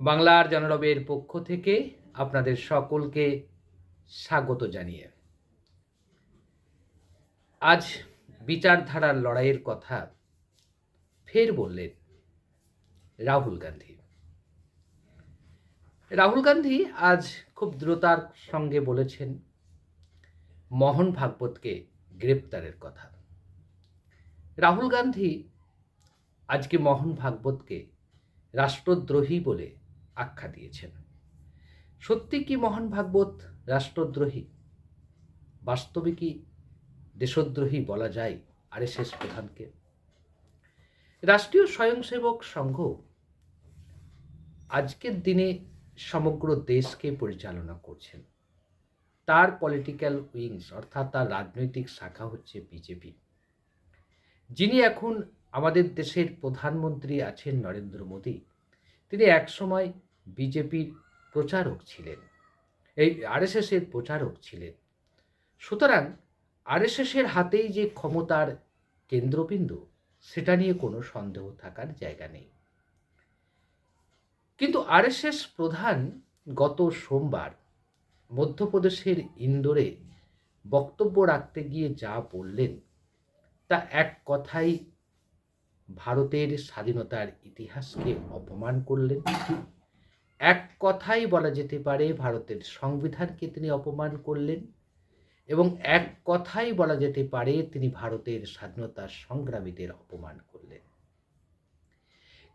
বাংলার জনরবের পক্ষ থেকে আপনাদের সকলকে স্বাগত জানিয়ে। আজ বিচারধারার লড়াইয়ের কথা ফের বললেন রাহুল গান্ধী। রাহুল গান্ধী আজ খুব দ্রুতার সঙ্গে বলেছেন, মোহন ভাগবতকে গ্রেপ্তারের কথা। রাহুল গান্ধী আজকে মোহন ভাগবতকে রাষ্ট্রদ্রোহী বলে আখ্যা দিয়েছেন। সত্যি কি মহান ভাগবত রাষ্ট্রদ্রোহী? বাস্তবে কি দেশদ্রোহী বলা যায় আর আরএসএস প্রধানকে। রাষ্ট্রীয় স্বয়ংসেবক সংঘ আজকের দিনে সমগ্র দেশকে পরিচালনা করছেন। তার পলিটিক্যাল উইংস অর্থাৎ তার রাজনৈতিক শাখা হচ্ছে বিজেপি। যিনি এখন আমাদের দেশের প্রধানমন্ত্রী আছেন নরেন্দ্র মোদী তিনি একসময় বিজেপির প্রচারক ছিলেন। এই আরএসএসের প্রচারক ছিলেন। সুতরাং আরএসএসের হাতেই যে ক্ষমতার কেন্দ্রবিন্দু, সেটা নিয়ে কোনো সন্দেহ থাকার জায়গা নেই। কিন্তু আরএসএস প্রধান গত সোমবার মধ্যপ্রদেশের ইন্দোরে বক্তব্য রাখতে গিয়ে যা বললেন, তা এক কথাই ভারতের স্বাধীনতার ইতিহাসকে অপমান করলেন এক কথাই বলা যেতে পারে, ভারতের সংবিধানকে তিনি অপমান করলেন এবং এক কথাই বলা যেতে পারে, তিনি ভারতের স্বাধীনতা সংগ্রামীদের অপমান করলেন।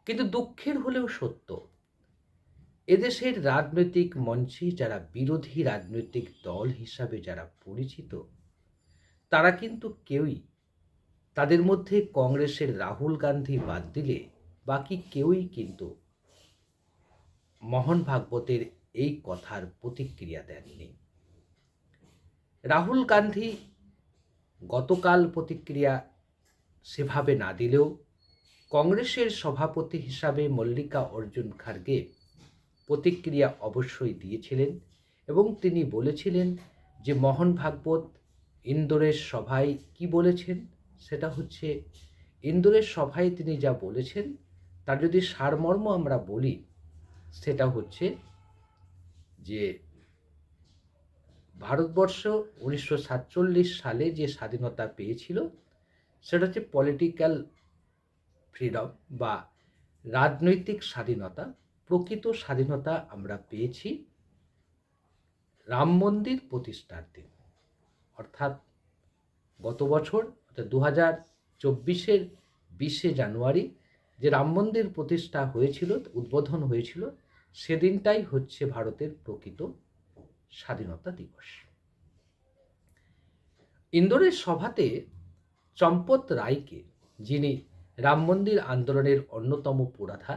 কিন্তু দুঃখের হলেও সত্য, এদেশের রাজনৈতিক মঞ্চে যারা বিরোধী রাজনৈতিক দল হিসাবে যারা পরিচিত, তারা কিন্তু কেউই তাদের মধ্যে কংগ্রেসের রাহুল গান্ধী বাদ দিলে বাকি কেউই কিন্তু মোহন ভাগবতের এই কথার প্রতিক্রিয়া দেননি। রাহুল গান্ধী গতকাল প্রতিক্রিয়া সেভাবে না দিলেও কংগ্রেসের সভাপতি হিসাবে মল্লিকা অর্জুন খার্গে প্রতিক্রিয়া অবশ্যই দিয়েছিলেন এবং তিনি বলেছিলেন যে মোহন ভাগবত ইন্দোরের সভায় কি বলেছেন? সেটা হচ্ছে ইন্দোরের সভায় তিনি যা বলেছেন, তার যদি সারমর্ম আমরা বলি, সেটা হচ্ছে যে ভারতবর্ষ উনিশশো সাতচল্লিশ সালে যে স্বাধীনতা পেয়েছিল, সেটা হচ্ছে পলিটিক্যাল ফ্রিডম বা রাজনৈতিক স্বাধীনতা, প্রকৃত স্বাধীনতা আমরা পেয়েছি রাম মন্দির প্রতিষ্ঠার দিন। অর্থাৎ গত বছর অর্থাৎ দু হাজার চব্বিশের বিশে জানুয়ারি যে রাম মন্দির প্রতিষ্ঠা হয়েছিল, উদ্বোধন হয়েছিল, সেদিনটাই হচ্ছে ভারতের প্রকৃত স্বাধীনতা দিবস। ইন্দোরের সভাতে চম্পত রায়কে, যিনি রাম মন্দির আন্দোলনের অন্যতম পুরাধা,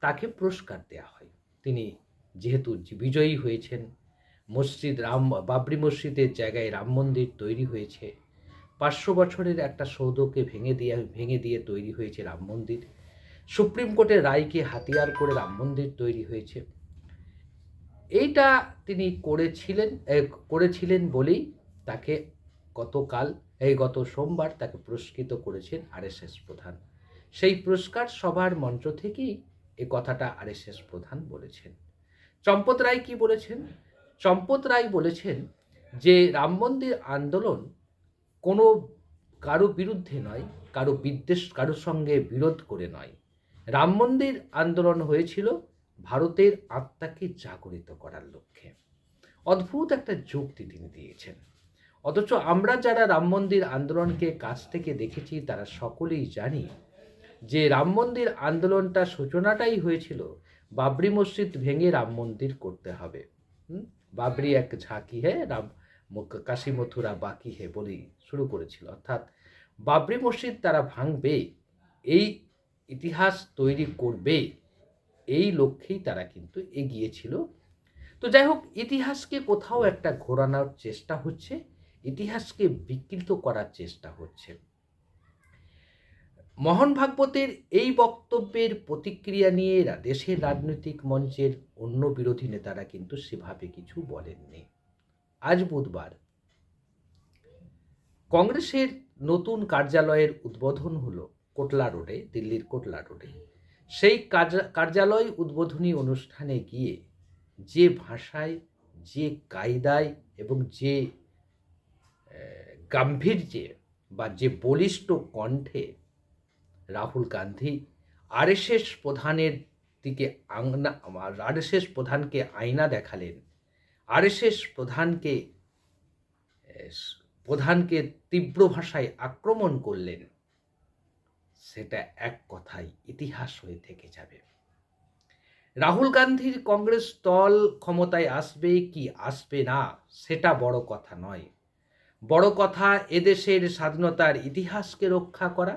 তাকে পুরস্কার দেওয়া হয়। তিনি যেহেতু বিজয়ী হয়েছেন, মসজিদ রাম, বাবরি মসজিদের জায়গায় রাম মন্দির তৈরি হয়েছে পাঁচশো বছরের একটা সৌধকে ভেঙে দিয়ে ভেঙে দিয়ে তৈরি হয়েছে রাম মন্দির। সুপ্রিম কোর্টের রায়কে হাতিয়ার করে রাম মন্দির তৈরি হয়েছে। এইটা তিনি করেছিলেন করেছিলেন বলেই তাকে গতকাল, এই গত সোমবার তাকে পুরস্কৃত করেছেন আরএসএস প্রধান। সেই পুরস্কার সভার মঞ্চ থেকেই এ কথাটা আরএসএস প্রধান বলেছেন। চম্পত রায় কি বলেছেন? চম্পত রায় বলেছেন যে রাম মন্দির আন্দোলন কোনো কারও বিরুদ্ধে নয়, কারও বিদ্বেষ কারোর সঙ্গে বিরোধ করে নয়। রাম মন্দির আন্দোলন হয়েছিল ভারতের আত্মাকে জাগরিত করার লক্ষ্যে। অদ্ভুত একটা যুক্তি তিনি দিয়েছেন। অথচ আমরা যারা রাম মন্দির আন্দোলনকে কাছ থেকে দেখেছি, তারা সকলেই জানি যে রাম মন্দির আন্দোলনটা সূচনাটাই হয়েছিল, বাবরি মসজিদ ভেঙে রাম মন্দির করতে হবে। বাবরি এক ঝাঁকি হ্যাঁ? রাম কাশী মথুরা বাকি হে বলেই শুরু করেছিল। অর্থাৎ বাবরি মসজিদ তারা ভাঙবে, এই ইতিহাস তৈরি করবে, এই লক্ষ্যেই তারা কিন্তু এগিয়েছিল। তো যাই হোক, ইতিহাসকে কোথাও একটা ঘোরানোর চেষ্টা হচ্ছে, ইতিহাসকে বিকৃত করার চেষ্টা হচ্ছে। মোহন ভাগবতের এই বক্তব্যের প্রতিক্রিয়া নিয়ে দেশের রাজনৈতিক মঞ্চের অন্য বিরোধী নেতারা কিন্তু সেভাবে কিছু বলেননি। আজ বুধবার। কংগ্রেসের নতুন কার্যালয়ের উদ্বোধন হলো কোটলা রোডে, দিল্লির কোটলা রোডে। সেই কার্যালয় উদ্বোধনী অনুষ্ঠানে গিয়ে যে ভাষায়, যে কায়দায় এবং যে গাম্ভীর্যে বা যে বলিষ্ঠ কণ্ঠে রাহুল গান্ধী আরএসএস প্রধানের দিকে আংনা আরএসএস প্রধানকে আয়না দেখালেন আরএসএস প্রধানকে প্রধানকে তীব্র ভাষায় আক্রমণ করলেন, সেটা এক কথায় ইতিহাস হয়ে থেকে যাবে। রাহুল গান্ধীর কংগ্রেস দল ক্ষমতায় আসবে কি আসবে না, সেটা বড় কথা নয়। বড় কথা এদেশের স্বাধীনতার ইতিহাসকে রক্ষা করা,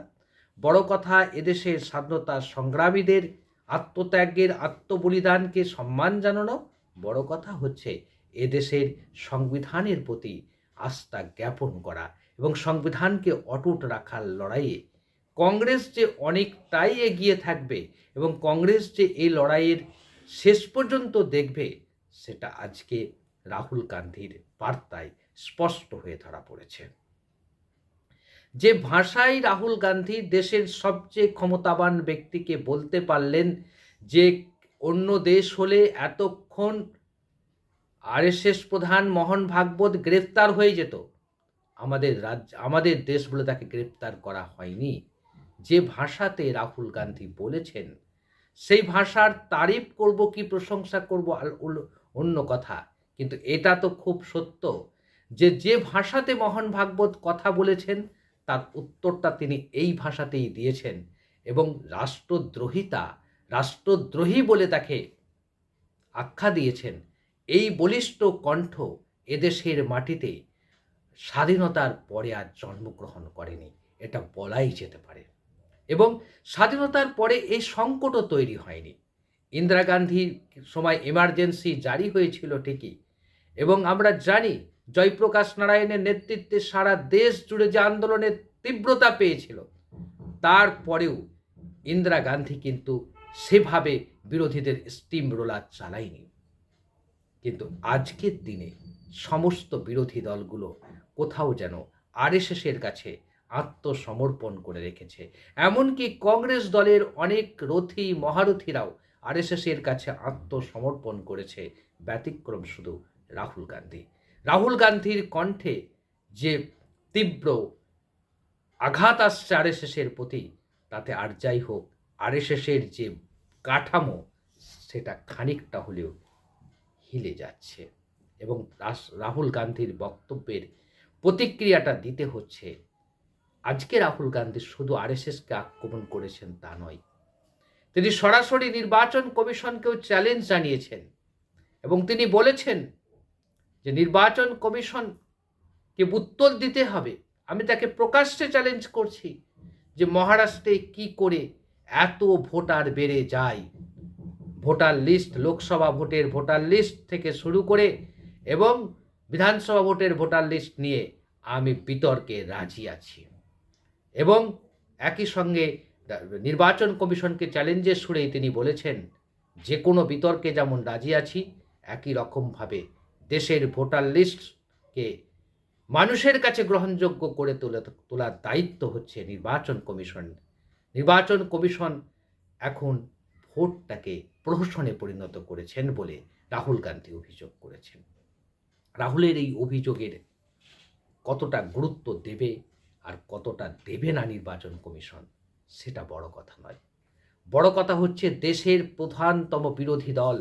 বড় কথা এদেশের স্বাধীনতা সংগ্রামীদের আত্মত্যাগের, আত্মবলিদানকে সম্মান জানানো, বড় কথা হচ্ছে এদেশের সংবিধানের প্রতি আস্থা জ্ঞাপন করা এবং সংবিধানকে অটুট রাখার লড়াইয়ে কংগ্রেস যে অনেকটাই এগিয়ে থাকবে এবং কংগ্রেস যে এই লড়াইয়ের শেষ পর্যন্ত দেখবে, সেটা আজকে রাহুল গান্ধীর বার্তায় স্পষ্ট হয়ে ধরা পড়েছে। যে ভাষায় রাহুল গান্ধী দেশের সবচেয়ে ক্ষমতাবান ব্যক্তিকে বলতে পারলেন যে অন্য দেশ হলে এতক্ষণ আরএসএস প্রধান মোহন ভাগবত গ্রেফতার হয়ে যেত। আমাদের রাজ্য, আমাদের দেশ বলে তাকে গ্রেফতার করা হয়নি। যে ভাষাতে রাহুল গান্ধী বলেছেন, সেই ভাষার তারিফ করব কি প্রশংসা করব অন্য কথা। কিন্তু এটা তো খুব সত্য যে যে ভাষাতে মোহন ভাগবত কথা বলেছেন, তার উত্তরটা তিনি এই ভাষাতেই দিয়েছেন এবং রাষ্ট্রদ্রোহিতা, রাষ্ট্রদ্রোহী বলে তাকে আখ্যা দিয়েছেন। এই বলিষ্ঠ কণ্ঠ এদেশের মাটিতে স্বাধীনতার পরে আর জন্মগ্রহণ করেনি। এটা বলাই যেতে পারে। এবং স্বাধীনতার পরে এই সংকটও তৈরি হয়নি। ইন্দিরা গান্ধীর সময় এমার্জেন্সি জারি হয়েছিল ঠিকই। এবং আমরা জানি জয়প্রকাশ নারায়ণের নেতৃত্বে সারা দেশ জুড়ে যে আন্দোলনের তীব্রতা পেয়েছিল তারপরেও ইন্দিরা গান্ধী কিন্তু সেভাবে বিরোধীদের স্টিম রোলার চালায়নি। কিন্তু আজকের দিনে সমস্ত বিরোধী দলগুলো কোথাও যেন আরএসএসের কাছে আত্মসমর্পণ করে রেখেছে। এমনকি কংগ্রেস দলের অনেক রথী, মহারথীরাও আরএসএসের কাছে আত্মসমর্পণ করেছে। ব্যতিক্রম শুধু রাহুল গান্ধী। রাহুল গান্ধীর কণ্ঠে যে তীব্র আঘাত আসছে আরএসএসের প্রতি, তাতে আর যাই হোক, আরএসএসের যে কাঠামো, সেটা খানিকটা হলেও হিলে যাচ্ছে এবং রাহুল গান্ধীর বক্তব্যের প্রতিক্রিয়াটা দিতে হচ্ছে। আজকে রাহুল গান্ধী শুধু আরএসএসকে আক্রমণ করেছেন তা নয়, তিনি সরাসরি নির্বাচন কমিশনকেও চ্যালেঞ্জ জানিয়েছেন এবং তিনি বলেছেন যে নির্বাচন কমিশনকে উত্তর দিতে হবে। আমি তাকে প্রকাশ্যে চ্যালেঞ্জ করছি যে মহারাষ্ট্রে কি করে এত ভোটার বেড়ে যায় ভোটার লিস্ট, লোকসভা ভোটের ভোটার লিস্ট থেকে শুরু করে এবং বিধানসভা ভোটের ভোটার লিস্ট নিয়ে আমি বিতর্কে রাজি আছি। এবং একই সঙ্গে নির্বাচন কমিশনকে চ্যালেঞ্জের সুরেই তিনি বলেছেন, যে কোনো বিতর্কে যেমন রাজি আছি, একই রকমভাবে দেশের ভোটার লিস্টকে মানুষের কাছে গ্রহণযোগ্য করে তোলা, তোলার দায়িত্ব হচ্ছে নির্বাচন কমিশন। নির্বাচন কমিশন এখন ভোটটাকে প্রহসনে পরিণত করেছেন বলে রাহুল গান্ধী অভিযোগ করেছেন। রাহুলের এই অভিযোগের কতটা গুরুত্ব দেবে আর কতটা দেবে না নির্বাচন কমিশন, সেটা বড় কথা নয়। বড় কথা হচ্ছে দেশের প্রধানতম বিরোধী দল।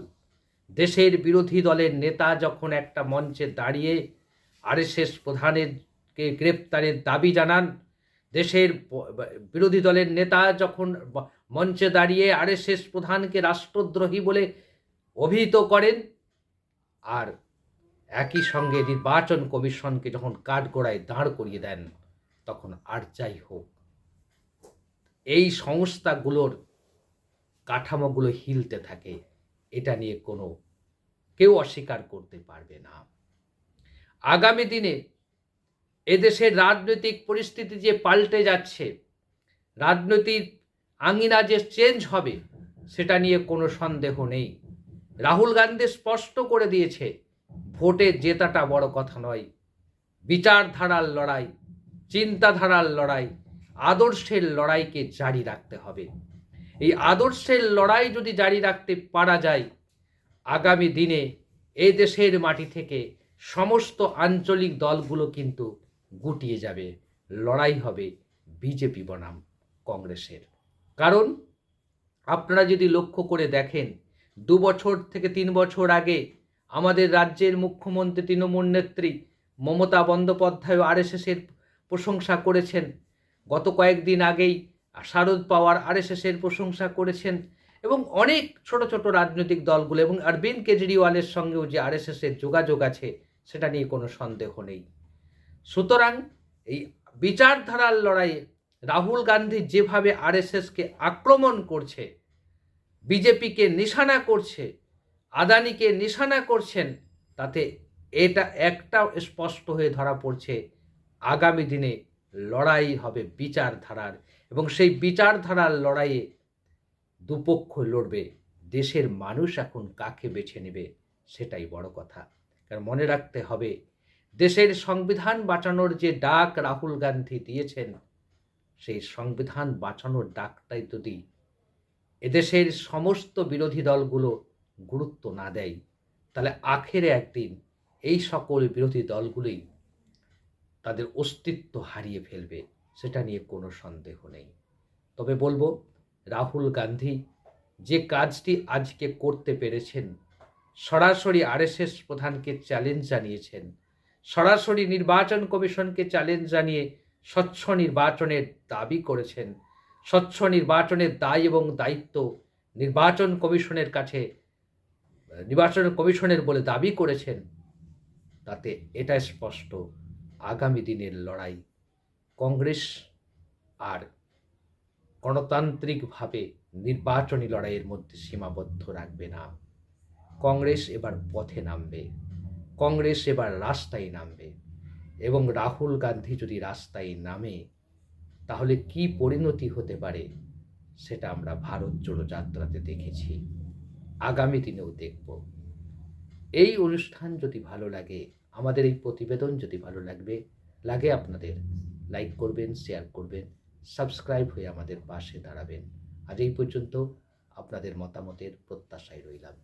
দেশের বিরোধী দলের নেতা যখন একটা মঞ্চে দাঁড়িয়ে আরএসএস প্রধানেরকে গ্রেপ্তারের দাবি জানান, দেশের বিরোধী দলের নেতা যখন মঞ্চে দাঁড়িয়ে আরএসএস প্রধানকে রাষ্ট্রদ্রোহী বলে অভিহিত করেন। আর একই সঙ্গে নির্বাচন কমিশনকে যখন কাঠগোড়ায় দাঁড় করিয়ে দেন, তখন আর যাই হোক। এই সংস্থাগুলোর কাঠামোগুলো হিলতে থাকে, এটা নিয়ে কোনো কেউ অস্বীকার করতে পারবে না। আগামী দিনে এদেশের রাজনৈতিক পরিস্থিতি যে পাল্টে যাচ্ছে, রাজনৈতিক আঙিনা যে চেঞ্জ হবে, সেটা নিয়ে কোনো সন্দেহ নেই। রাহুল গান্ধী স্পষ্ট করে দিয়েছে, ভোটে জেতাটা বড় কথা নয়। বিচারধারার লড়াই, চিন্তাধারার লড়াই, আদর্শের লড়াইকে জারি রাখতে হবে। এই আদর্শের লড়াই যদি জারি রাখতে পারা যায়, আগামী দিনে এই দেশের মাটি থেকে সমস্ত আঞ্চলিক দলগুলো কিন্তু গুটিয়ে যাবে। লড়াই হবে বিজেপি বনাম কংগ্রেসের। কারণ আপনারা যদি লক্ষ্য করে দেখেন, দু বছর থেকে তিন বছর আগে আমাদের রাজ্যের মুখ্যমন্ত্রী তৃণমূল নেত্রী মমতা বন্দ্যোপাধ্যায় আরএসএসের প্রশংসা করেছেন। গত কয়েকদিন আগেই শারদ পাওয়ার আরএসএসের প্রশংসা করেছেন এবং অনেক ছোট ছোট রাজনৈতিক দলগুলো এবং অরবিন্দ কেজরিওয়ালের সঙ্গেও যে আরএসএসের যোগাযোগ আছে, সেটা নিয়ে কোনো সন্দেহ নেই। সুতরাং এই বিচারধারার লড়াইয়ে রাহুল গান্ধী যেভাবে আরএসএসকে আক্রমণ করছে, বিজেপিকে নিশানা করছে, আদানিকে নিশানা করছেন, তাতে এটা একটা স্পষ্ট হয়ে ধরা পড়ছে, আগামী দিনে লড়াই হবে বিচারধারার এবং সেই বিচারধারার লড়াইয়ে দুপক্ষ লড়বে, দেশের মানুষ এখন কাকে বেছে নেবে সেটাই বড় কথা। কারণ মনে রাখতে হবে, দেশের সংবিধান বাঁচানোর যে ডাক রাহুল গান্ধী দিয়েছেন সেই সংবিধান বাঁচানোর ডাকটাই যদি এদেশের সমস্ত বিরোধী দলগুলো গুরুত্ব না দেয়, তাহলে আখেরে একদিন এই সকল বিরোধী দলগুলোই তাদের অস্তিত্ব হারিয়ে ফেলবে, সেটা নিয়ে কোনো সন্দেহ নেই। তবে বলব, রাহুল গান্ধী যে কাজটি আজকে করতে পেরেছেন, সরাসরি আরএসএস প্রধানকে চ্যালেঞ্জ জানিয়েছেন, সরাসরি নির্বাচন কমিশনকে চ্যালেঞ্জ জানিয়ে স্বচ্ছ নির্বাচনের দাবি করেছেন। স্বচ্ছ নির্বাচনের দায় এবং দায়িত্ব নির্বাচন কমিশনের কাছে, নির্বাচন কমিশনের বলে দাবি করেছেন। তাতে এটা স্পষ্ট, আগামী দিনের লড়াই কংগ্রেস আর গণতান্ত্রিকভাবে নির্বাচনী লড়াইয়ের মধ্যে সীমাবদ্ধ রাখবে না। কংগ্রেস এবার পথে নামবে, কংগ্রেস এবার রাস্তায় নামবে। এবং রাহুল গান্ধী যদি রাস্তায় নামে, তাহলে কি পরিণতি হতে পারে সেটা আমরা ভারত জোড়ো যাত্রাতে দেখেছি। আগামী দিনেও দেখব। এই অনুষ্ঠান যদি ভালো লাগে, আমাদের এই প্রতিবেদন যদি ভালো লাগবে, লাগে আপনাদের লাইক করবেন, শেয়ার করবেন, সাবস্ক্রাইব হয়ে আমাদের পাশে দাঁড়াবেন। আজ এই পর্যন্ত আপনাদের মতামতের প্রত্যাশায় রইলাম।